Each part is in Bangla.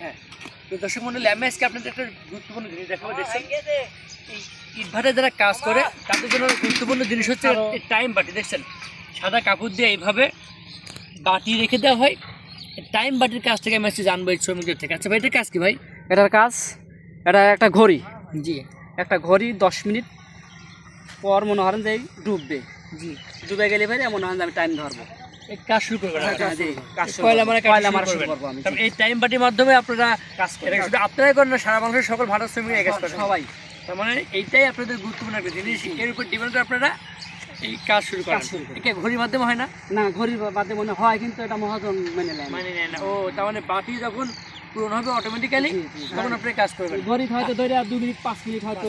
হ্যাঁ। তো দর্শক মন্ডলী আমি আজকে আপনাদের একটা গুরুত্বপূর্ণ জিনিস দেখাবো দেখছেন? এই ইটভাটা যারা কাজ করে তাদের জন্য গুরুত্বপূর্ণ জিনিস হচ্ছে টাইম বাটি দেখছেন? সাদা কাপড় দিয়ে এইভাবে বাটি রেখে দেওয়া হয়। টাইম বাটির কাজ থেকে আমি আজকে জানব এই শ্রমিকদের থেকে। আচ্ছা ভাই এটার কাজ কি ভাই? এটার কাজ এটা একটা ঘড়ি। জি। একটা ঘড়ি দশ মিনিট পর মনে করেন যে ডুববে। জি। ডুবে গেলে ভাই মনে হয় আমি টাইম ধরবো। কাজ শুরু করবেন হ্যাঁ, কাজ শুরু মারা পয়লা মারা শুরু শুরু করব আমি, এই টাইম বাটির মাধ্যমে আপনারা কাজ করি। শুধু আপনারাই করেন না সারা বাংলাদেশের সকল ভারত শ্রমিক এই সবাই। তার মানে এইটাই আপনাদের গুরুত্বপূর্ণ একটা জিনিস। এর উপর ডিপেন্ড করে আপনারা এই কাজ শুরু করেন। কাজ শুরু করেন। এটা ঘড়ির মাধ্যমে হয় না? না ঘড়ির মনে হয় কিন্তু এটা মহাজন মেনে নেয় মানে নেয় না। ও তার মানে বাটি যখন পূরণ হবে অটোমেটিক্যালি। তখন আপনি কাজ করবেন। ঘড়ি হয়তো ধরে দু মিনিট পাঁচ মিনিট হয়তো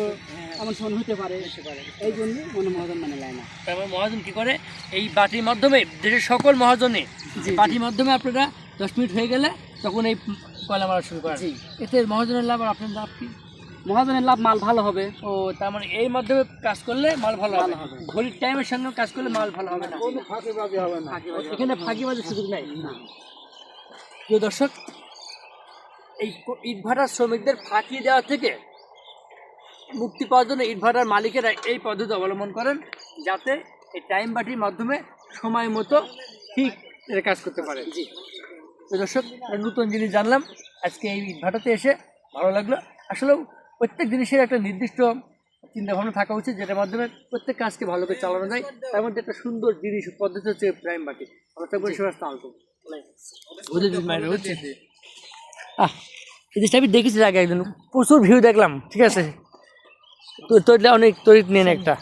এমন সময় হতে পারে। এই জন্য মনে মহাজন মেনে নেয় না। তারপর মানে মহাজন কি করে? এই বাটির মাধ্যমে দেশের সকল মহাজনে বাটির মাধ্যমে আপনারা দশ মিনিট হয়ে গেলে তখন এই কয়লা মারা শুরু করেন। জি। এতে মহাজনের লাভ আর আপনার লাভ কি? মহাজনের লাভ মাল ভালো হবে। ও তার মানে এই মাধ্যমে কাজ করলে মাল ভালো হবে। ভালো হবে। ঘড়ির টাইমের সঙ্গে কাজ করলে মাল ভালো হবে না। এখানে ফাঁকিবাজির সুযোগ নাই। প্রিয় দর্শক এই ইটভাটার শ্রমিকদের ফাঁকি দেওয়া থেকে মুক্তি পাওয়ার জন্য ইনভার্টার মালিকেরা এই পদ্ধতি অবলম্বন করেন যাতে এই টাইম বাটির মাধ্যমে সময় মতো ঠিক এরা কাজ করতে পারে। জি। তো দর্শক নতুন জিনিস জানলাম আজকে এই ইনভার্টারতে এসে ভালো লাগল। আসলেও প্রত্যেক জিনিসের একটা নির্দিষ্ট চিন্তা ভাবনা থাকা উচিত যেটার মাধ্যমে প্রত্যেক কাজকে ভালো করে চালানো যায়। তার মধ্যে একটা সুন্দর জিনিস পদ্ধতি হচ্ছে প্রাইম বাটি। আমরা তো হচ্ছে আহ এই জিনিসটা আমি দেখেছি আগে একদিন। প্রচুর ভিউ দেখলাম ঠিক আছে? তোর অনেক তরিত নেন একটা।